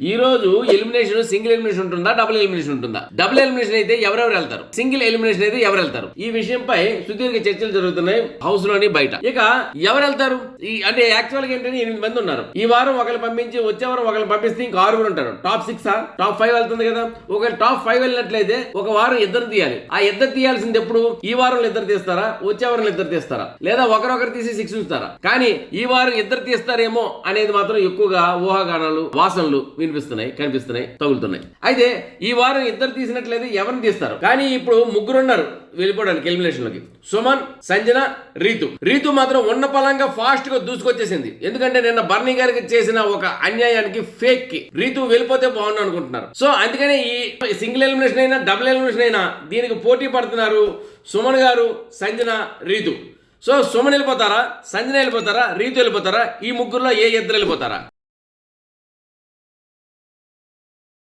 ఈ రోజు elimination single elimination ఉంటుందా డబుల్ ఎలిమినేషన్ ఉంటుందా? డబుల్ ఎలిమినేషన్ అయితే ఎవరెవరు వెళ్తారు? సింగిల్ ఎలిమినేషన్ అయితే ఎవరు వెళ్తారు? ఈ విషయంపై సుదీర్ఘ చర్చలు జరుగుతున్నాయి హౌస్లోని బయట. ఇక ఎవరు వెళ్తారు? ఈ అంటే యాక్చువల్గా ఏంటంటే ఎనిమిది మంది ఉన్నారు. ఈ వారం ఒకరు పంపించి వచ్చే వారం ఒకరు పంపిస్తే ఇంకా ఆరుగురు ఉంటారు. టాప్ సిక్స్ టాప్ ఫైవ్ వెళ్తుంది కదా. ఒకవేళ టాప్ ఫైవ్ వెళ్ళినట్లయితే ఒక వారం ఇద్దరు తీయాలి. ఆ ఇద్దరు తీయాల్సింది ఎప్పుడు? ఈ వారం ఇద్దరు తీస్తారా? వచ్చే వారం ఇద్దరు తీస్తారా? లేదా ఒకరొకరు తీసి సిక్స్ ఉంచుతారా? కానీ ఈ వారం ఇద్దరు తీస్తారేమో అనేది మాత్రం ఎక్కువగా ఊహాగానాలు వాసనలు వినిపిస్తున్నాయి కనిపిస్తున్నాయి తగులుతున్నాయి. అయితే ఈ వారం ఇద్దరు తీసినట్లయితే ఎవరిని తీస్తారు? కానీ ఇప్పుడు ముగ్గురు ఉన్నారు వెళ్ళిపోవడానికి ఎలిమినేషన్లోకి. సుమన్ సంజన రీతు. రీతు మాత్రం ఉన్న పలంగా ఫాస్ట్గా దూసుకొచ్చేసింది. ఎందుకంటే నిన్న బర్నీ గారికి చేసిన ఒక అన్యాయానికి ఫేక్కి రీతు వెళ్ళిపోతే బాగుండు అనుకుంటున్నారు. సో అందుకనే ఈ సింగిల్ ఎలిమినేషన్ అయినా డబుల్ ఎలిమినేషన్ అయినా దీనికి పోటీ పడుతున్నారు సుమన్ గారు సంజన రీతు. సో సుమన్ వెళ్ళిపోతారా సంజన వెళ్ళిపోతారా రీతు వెళ్ళిపోతారా? ఈ ముగ్గురులో ఏ ఇద్దరు వెళ్ళిపోతారా?